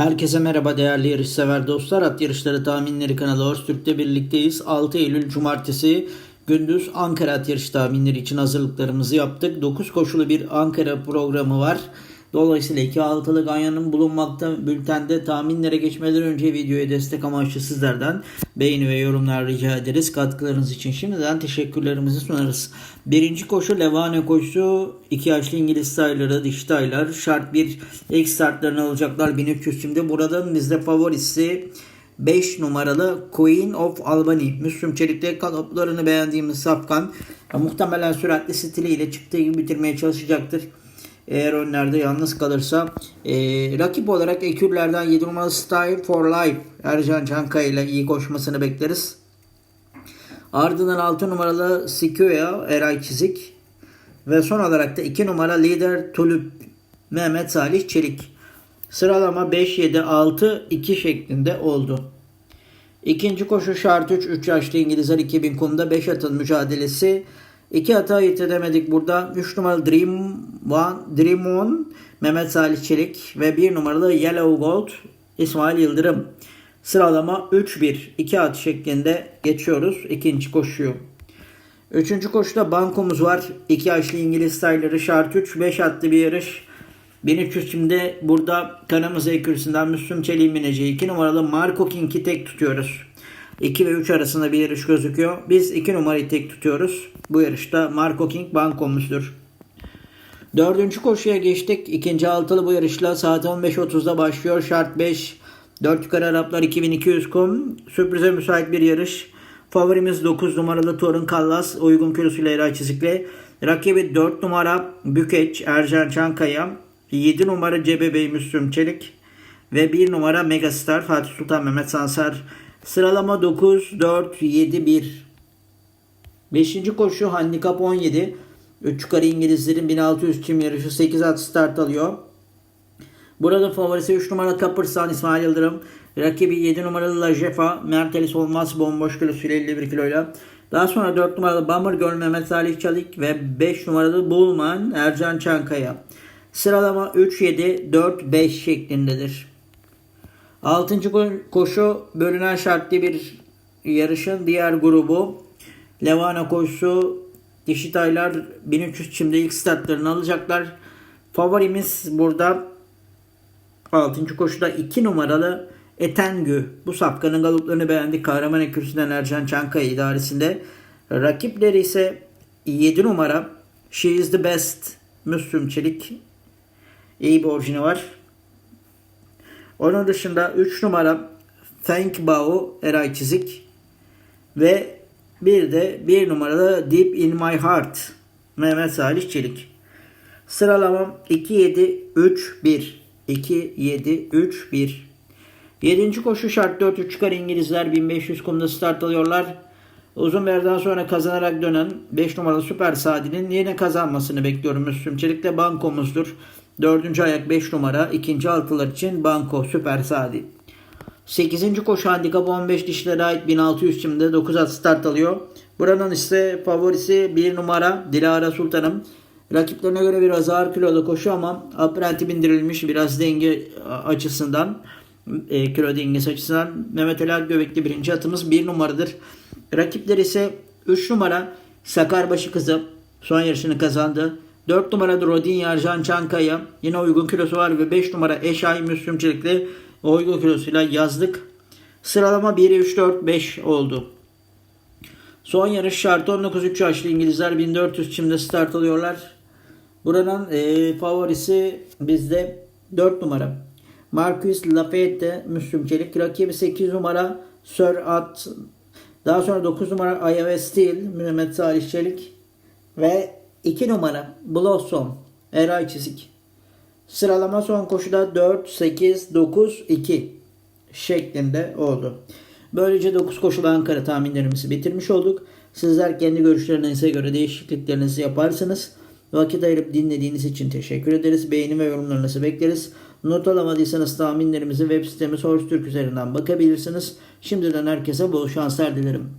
Herkese merhaba değerli yarışsever dostlar. At Yarışları Tahminleri kanalı Horse Türk'te birlikteyiz. 6 Eylül Cumartesi gündüz Ankara at yarış tahminleri için hazırlıklarımızı yaptık. 9 koşulu bir Ankara programı var. Dolayısıyla 2 altılı ganyanın bulunmakta bültende tahminlere geçmeden önce videoya destek amaçlı sizlerden beğeni ve yorumlar rica ederiz. Katkılarınız için şimdiden teşekkürlerimizi sunarız. Birinci koşu Levane koşusu. 2 yaşlı İngiliz tayları, diş taylar. Şart bir ilk startlarını alacaklar 1300 şimdi. Buradan bizde favorisi 5 numaralı Queen of Albany. Müslüm Çelik'te kanatlarını beğendiğimiz Safkan. Muhtemelen süratli stiliyle çıktığı gibi bitirmeye çalışacaktır. Eğer önlerde yalnız kalırsa. E, rakip olarak ekürlerden 7 numaralı Style for Life Ercan Çankaya ile iyi koşmasını bekleriz. Ardından 6 numaralı Sikoya Eray Çizik. Ve son olarak da 2 numara lider Tulip Mehmet Salih Çelik. Sıralama 5, 7, 6, 2 şeklinde oldu. İkinci koşu şart 3, 3 yaşlı İngilizler 2000 kumda 5 atın mücadelesi. 2 hata ayırt edemedik burada. 3 numaralı Dream One, Dream On Mehmet Salih Çelik ve 1 numaralı Yellow Gold İsmail Yıldırım. Sıralama 3-1, 2 at şeklinde geçiyoruz ikinci koşuyu. Üçüncü koşuda bankomuz var. 2 yaşlı İngiliz tayları şart 3, 5 atlı bir yarış. 1300 şimdi burada kanımızı ekürüsünden Müslüm Çelik'in bineceği 2 numaralı Marco King'i tek tutuyoruz. 2 ve 3 arasında bir yarış gözüküyor. Biz 2 numarayı tek tutuyoruz. Bu yarışta Marco King bankomuzdur. Dördüncü koşuya geçtik. İkinci altılı bu yarışla saat 15.30'da başlıyor. Şart 5. 4 yukarı Araplar 2200 kum. Sürprize müsait bir yarış. Favorimiz 9 numaralı Torun Kallas. Uygun kilosuyla Eray Çizikli. Rakibi 4 numara Bükeç Ercan Çankaya. 7 numara Cebebey Müslüm Çelik. Ve 1 numara Megastar Fatih Sultan Mehmet Sansar. Sıralama 9, 4, 7, 1. Beşinci koşu handikap 17. 3 yukarı İngilizlerin 1600 çim yarışı 8 at start alıyor. Burada favorisi 3 numara Kapırsan İsmail Yıldırım. Rakibi 7 numaralı Lajefa. Mertelis olmaz bomboş kilosuyla 51 kiloyla. Daha sonra 4 numaralı Bummer Girl Mehmet Salih Çalik ve 5 numaralı Bullman Ercan Çankaya. Sıralama 3, 7, 4, 5 şeklindedir. 6. koşu bölünen şartlı bir yarışın diğer grubu. Levana koşusu Dişi Taylar 1300 çimde ilk startlarını alacaklar. Favorimiz burada 6. koşuda 2 numaralı Etengü. Bu sapkanın galoplarını beğendik. Kahraman Ekürüsü'nden Ercan Çankaya idaresinde. Rakipleri ise 7 numara She is the best Müslüm Çelik. İyi bir orijini var. Onun dışında 3 numara Thank Bao Eray Çizik ve bir de 1 numaralı Deep in My Heart Mehmet Salih Çelik. Sıralamam 2 7 3 1 2 7 3 1 7. koşu şart 4 3 çıkar İngilizler 1500 kumda start alıyorlar. Uzun bir yerden sonra kazanarak dönen 5 numaralı Süper Sadi'nin yine kazanmasını bekliyorum Müslüm Çelik'te bankomuzdur. 4. ayak 5 numara. 2. altılar için Banko Süper Sadi. 8. koşu handikap 15 dişlere ait 1600 çimde 9 at start alıyor. Buranın ise favorisi 1 numara Dilara Sultanım. Rakiplerine göre biraz ağır kilolu koşu ama aprenti bindirilmiş biraz denge açısından e, kilo dengesi açısından Mehmet Ali Göbekli birinci atımız 1 numaradır. Rakipler ise 3 numara Sakarbaşı kızı son yarışını kazandı. 4 numarada Rodin Yarcan Çankaya yine uygun kilosu var ve 5 numara Eşay Müslüm Çelikli uygun kilosuyla yazdık. Sıralama 1, 3, 4, 5 oldu. Son yarış şartı 19-3 yaşlı İngilizler 1400 çimde start alıyorlar. Buranın e, favorisi bizde 4 numara. Marcus Lafayette Müslüm Çelik. Rakibi 8 numara Sir At. Daha sonra 9 numara Aya Steel Mehmet Salih Çelik. Ve 2 numara Blossom Eray Çizik. Sıralama son koşuda 4, 8, 9, 2 şeklinde oldu. Böylece 9 koşulu Ankara tahminlerimizi bitirmiş olduk. Sizler kendi görüşlerinize göre değişikliklerinizi yaparsınız. Vakit ayırıp dinlediğiniz için teşekkür ederiz. Beğeni ve yorumlarınızı bekleriz. Not alamadıysanız tahminlerimizi web sitemiz Horse Türk üzerinden bakabilirsiniz. Şimdiden herkese bol şanslar dilerim.